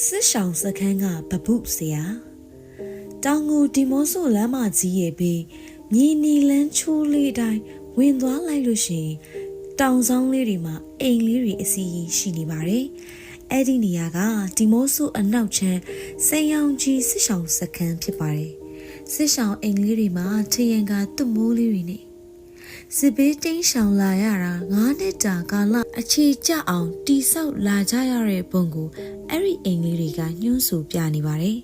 စစ်ဆောင်စခန်းကပပုဆရာတောင်ငူဒီမော့ဆိုလမ်းမကြီးရဲ့ဘေးမြေနီလန်းချိုးလေးတိုင်းဝင်သွားလိုက်လို့ရှိရင်တောင်ဆောင်လေးတွေမှာအိမ်လေးတွေအစီအရှိနေပါတယ်အဲ့ဒီနေရာကဒီမော့ဆိုအနောက်ချမ်းစိန်ရောင်ကြီးစစ်ဆောင်စခန်းဖြစ်ပါတယ်စစ်ဆောင်အိမ်လေးတွေမှာထရန်ကသွမိုးလေးတွေနဲ့ စစ်ဘေးတင်းရှောင်လာရတာ9နှစ်တာကာလအခြေကျအောင်တိဆောက်လာကြရတဲ့ပုံကိုအဲ့ဒီအိမ်လေးတွေကညှို့ဆိုပြနေပါတယ်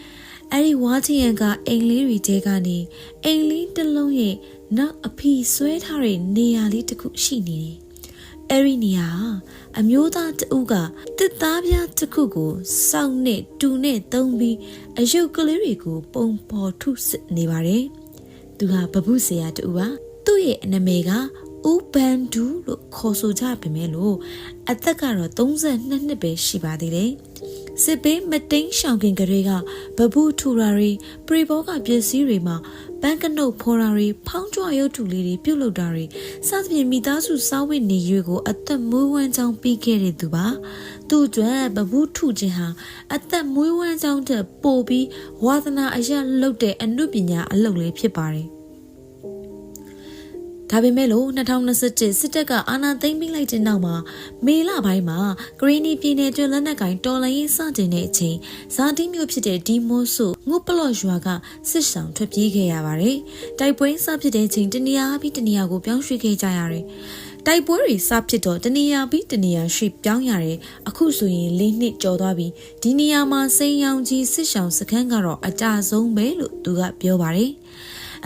။အဲ့ဒီဝါချီယန်ကအိမ်လေးတွေတဲကနေအိမ်လေးတစ်လုံးရဲ့နောက်အဖီဆွဲထားတဲ့နေရာလေးတစ်ခုရှိနေတယ်။အဲ့ဒီနေရာဟာအမျိုးသားတဦးကတစ်သားပြားတစ်ခုကိုစောင့်နဲ့တူနဲ့သုံးပြီးအယုတ်ကလေးတွေကို ပုံဖော်ထုစစ်နေပါတယ်။သူဟာဘဘူးဆရာတူပါသူ့ ရဲ့အနာမည်ကဦးဘန်ဒူလို့ခေါ်ဆိုကြပေမဲ့လို့အသက်ကတော့32နှစ်ပဲရှိပါသေးတယ်။စစ်ပေးမတိန်ရှောင်ခင်ကလေးကဘဘူးထူရာရီပရိဘောကပစ္စည်းတွေမှာဘန်ကနုတ်ဖော်ရာရီဖောင်းကြွရုပ်ထုလေးတွေပြုတ်လုတာတွေစသဖြင့်မိသားစုစားဝတ်နေရွေကိုအသက်မွေးဝမ်းကြောင်းပြီးခဲ့တဲ့သူပါ။သူ့အတွက်ဘဘူးထုခြင်းဟာအသက်မွေးဝမ်းကြောင်းတဲ့ပို့ပြီးဝါသနာအရလုပ်တဲ့အမှုပညာအလုပ်လေးဖြစ်ပါတယ်။ ဒါပေမဲ့လို့2021စစ်တပ်ကအာဏာသိမ်းပြီးလိုက်တဲ့နောက်မှာမေလပိုင်းမှာဂရီနီပြည်နယ်ကျွန်းလက်နက်ကင်တော်လိုင်းရေးစတင်တဲ့အချိန်ဇာတိမျိုးဖြစ်တဲ့ဒီမိုးဆုငုပလော့ရွာကစစ်ဆောင်ထွက်ပြေးခဲ့ရပါတယ်။တိုက်ပွဲစဖြစ်တဲ့အချိန်တနေရာပြီးတနေရာကိုပြောင်းရွှေ့ခဲ့ကြရတယ်။တိုက်ပွဲတွေစဖြစ်တော့တနေရာပြီးတနေရာရွှေ့ပြောင်းရတယ်။အခုဆိုရင်၄နှစ်ကျော်သွားပြီ။ဒီနေရာမှာစိန်ရောင်ကြီးစစ်ဆောင်စခန်းကတော့အကြဆုံးပဲလို့သူကပြောပါတယ်။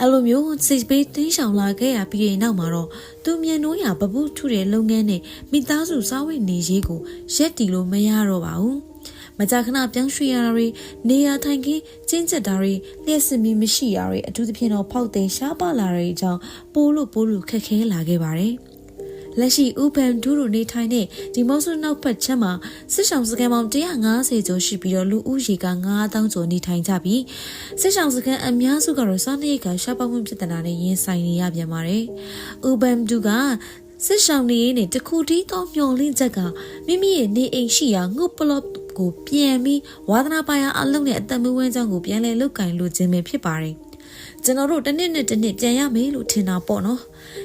အဲ့လိုမျိုးစိတ်ပေးတင်းရှောင်လာခဲ့ရပြီးတဲ့နောက်မှာတော့သူမြန်နိုးရပပုထုတဲ့လုပ်ငန်းနဲ့မိသားစုစားဝတ်နေရေးကိုရက်တီလို့မရတော့ပါဘူးမကြာခဏပြောင်းရွှေ့ရတာတွေနေရာထိုင်ခင်းကျင်းကျက်တာတွေလျှက်စမီမရှိရတွေအထူးသဖြင့်တော့ဖောက်သိမ်းရှားပါလာတဲ့အကြောင်းပိုးလို့ပိုးလို့ခက်ခဲလာခဲ့ပါတယ် လက်ရှိဥပန်ဒူးတို့နေထိုင်တဲ့ဒီမော့ဆုနောက်ဖက်ချမ်းမှာစစ်ဆောင်စခန်းပေါင်း150ကျော်ရှိပြီးတော့လူဦးရေက9000ကျော်နေထိုင်ကြပြီးစစ်ဆောင်စခန်းအများစုကတော့စားနပ်ရိက္ခာရှားပါမှုပြဿနာနဲ့ရင်ဆိုင်နေရပြန်ပါတယ်။ဥပန်ဒူးကစစ်ဆောင်နေရင်တခုတည်းသောမျော်လင့်ချက်ကမိမိရဲ့နေအိမ်ရှိရာငုတ်ပလော့ကိုပြန်ပြီးဝါသနာပါရအလုံးနဲ့အသက်မွေးဝမ်းကြောင်းကိုပြန်လည်လုတ်ကင်လိုခြင်းပဲဖြစ်ပါတယ်။ ကျွန်တော်တို့တစ်နှစ်နဲ့တစ်နှစ်ပြန်ရမယ်လို့ထင်တာပေါ့နော်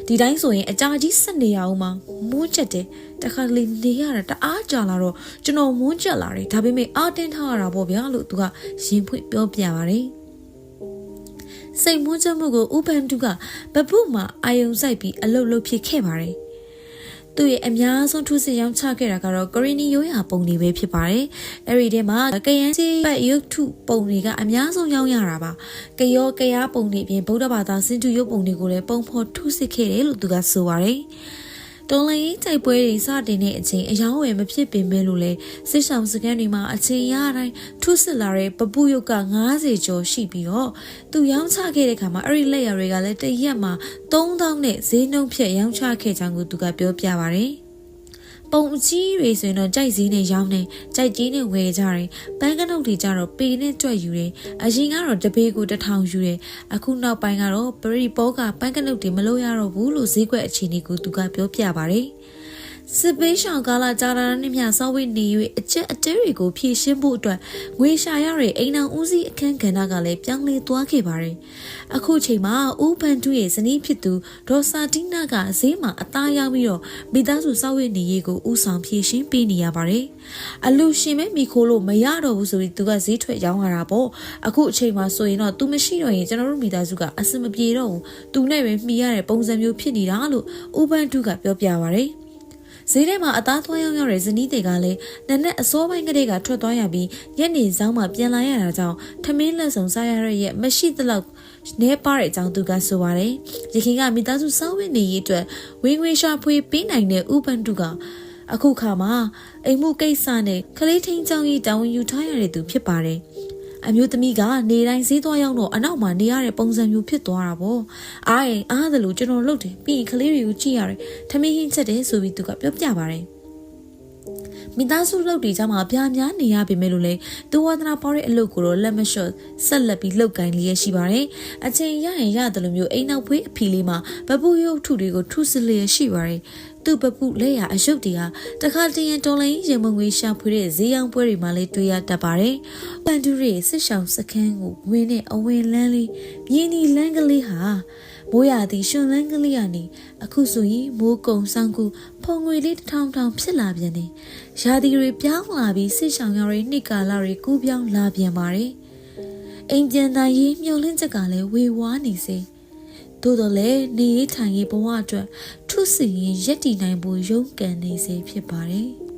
ဒီတိုင်းဆိုရင်အကြာကြီးဆက်နေရအောင်မှာမိုးချက်တယ်တခါလေနေရတာတအားကြာလာတော့ကျွန်တော်မွန်းချက်လာတယ်ဒါပေမဲ့အာတင်းထားရတာပေါ့ဗျာလို့သူကရင်ဖွင့်ပြောပြပါတယ်စိတ်မွန်းချက်မှုကိုဥပန်တုကဘပုမှာအာယုံဆိုင်ပြီးအလုတ်လုတ်ဖြစ်ခဲ့ပါတယ် သူ့ရဲ့အများဆုံးထူးစစ်ရောင်းချခဲ့တာကတော့ဂရီနီရိုးရာပုံတွေပဲဖြစ်ပါတယ်။အဲဒီထဲမှာကယန်းစီပတ်ရုပ်ထုပုံတွေကအများဆုံးရောင်းရတာပါ။ကယောကရားပုံတွေအပြင်ဗုဒ္ဓဘာသာစင်တူရုပ်ပုံတွေကိုလည်းပုံဖော်ထူးစစ်ခဲ့တယ်လို့သူကဆိုပါတယ်။ တော်လိုင်းရေးတိုက်ပွဲတွေစတင်တဲ့အချိန်အယောင်းဝယ်မဖြစ်ပင်ပဲလို့လဲစစ်ဆောင်စကန်တွေမှာအချိန်ရတိုင်းထုစစ်လာတဲ့ပပူရုပ်က90ကျော်ရှိပြီးတော့သူရောင်းချခဲ့တဲ့ခါမှာအဲ့ဒီလက်ရတွေကလည်းတရက်မှာ3000နဲ့ဈေးနှုန်းဖြတ်ရောင်းချခဲ့ကြောင်းကိုသူကပြောပြပါဗျာ ပုံအကြီးတွေဆိုရင်တော့ကြိုက်စည်းနဲ့ရောင်းတယ်ကြိုက်ကြီးနဲ့ဝယ်ကြတယ်ပန်းကနုတ်တွေကြတော့ပေနဲ့ကြွက်ယူတယ်အရင်ကတော့တပေကိုတထောင်ယူတယ်အခုနောက်ပိုင်းကတော့ပရိပေါကပန်းကနုတ်တွေမလို့ရတော့ဘူးလို့ဈေးကွက်အခြေအနေကိုသူကပြောပြပါတယ် စစ်ပေးရှောင်ကာလကြာတာနဲ့မျှစောဝိနေ၍အကျက်အတဲတွေကိုဖြည့်ရှင်းဖို့အတွက်ငွေရှာရတဲ့အိမ်အောင်ဦးစီးအခန်းကဏ္ဍကလည်းပြောင်းလဲသွားခဲ့ပါတယ်။အခုချိန်မှာဦးဖန်တူရဲ့ဇနီးဖြစ်သူဒေါ်စာတီနာကဈေးမှာအသားရောက်ပြီးတော့မိသားစုစောဝိနေရေးကိုဦးဆောင်ဖြည့်ရှင်းပေးနေရပါတယ်။အလူရှင်မဲမိခိုးလို့မရတော့ဘူးဆိုပြီးသူကဈေးထွက်ရောင်းလာတာပေါ့။အခုအချိန်မှာဆိုရင်တော့သူမရှိတော့ရင်ကျွန်တော်တို့မိသားစုကအဆင်မပြေတော့ဘူး။သူနဲ့ပဲမှီရတဲ့ပုံစံမျိုးဖြစ်နေတာလို့ဦးဖန်တူကပြောပြပါဗျ။ ဈေးထဲမှာအသားသွမ်းရောက်ရောက်တဲ့ဇနီးတွေကလည်းနက်နက်အစောပိုင်းကလေးကထွက်သွားရပြီးညနေဆောင်မှပြန်လာရတာကြောင့်ထမင်းလက်ဆောင်စားရတဲ့ရဲ့မရှိသလောက်နေပါတဲ့အကြောင်းသူကဆိုပါတယ်။ရခင်ကမိသားစုစောင်းဝင်နေရေးအတွက်ဝင်းဝင်းရှာဖွေပေးနိုင်တဲ့ဥပန်တုကအခုခါမှာအိမ်မှုကိစ္စနဲ့ကလေးထင်းချောင်းကြီးတာဝန်ယူထားရတဲ့သူဖြစ်ပါတယ်။ အမျိုးသမီးကနေတိုင်းဈေးသွားရောက်တော့အနောက်မှာနေရတဲ့ပုံစံမျိုးဖြစ်သွားတာပေါ့အားရင်အားသလိုကျွန်တော်လှုပ်တယ်ပြီးရင်ကလေးတွေကိုကြည့်ရတယ်ထမင်းဟင်းချက်တယ်ဆိုပြီးသူကပြောပြပါတယ်မိသားစုလုပ်တွေကြောင့်မှပြားများနေရပေမဲ့လို့လေသူဝါသနာပေါ်တဲ့အလုပ်ကိုတော့လက်မလျှော့ဆက်လက်ပြီးလုပ်ကိုင်လျက်ရှိပါတယ်။အချိန်ရရင်ရတယ်လို့မျိုးအိမ်နောက်ဖွေးအဖီလေးမှာဗပူရုပ်ထုတွေကိုထုစလျက်ရှိပါတယ်။ သူ့ပပုလက်ရအယုတ်တွေဟာတခါတရင်တော်လိုင်းရေမငွေရှာဖွေတဲ့ဈေးရောင်းပွဲတွေမှာလည်းတွေ့ရတတ်ပါတယ်။ပန်တူရီစစ်ဆောင်စခန်းကိုဝင်တဲ့အဝင်လန်းလေးမြင်းဒီလန်းကလေးဟာမိုးရသည်ရှင်လန်းကလေးကနေအခုဆိုရင်မိုးကုံဆောင်ကူဖုံငွေလေးတစ်ထောင်ထောင်ဖြစ်လာပြန်တယ်။ရာသီတွေပြောင်းလာပြီးစစ်ဆောင်ရောတွေနှစ်ကာလတွေကူးပြောင်းလာပြန်ပါတယ်။အိမ်ပြန်သာရေးမျောလင်းချက်ကလည်းဝေဝါးနေစေ။ သို့တော်လည်းနေရေးထိုင်ရေးဘဝအတွက်ထုစီရင်ရက်တည်နိုင်ဖို့ရုန်းကန်နေစေဖြစ်ပါတယ်။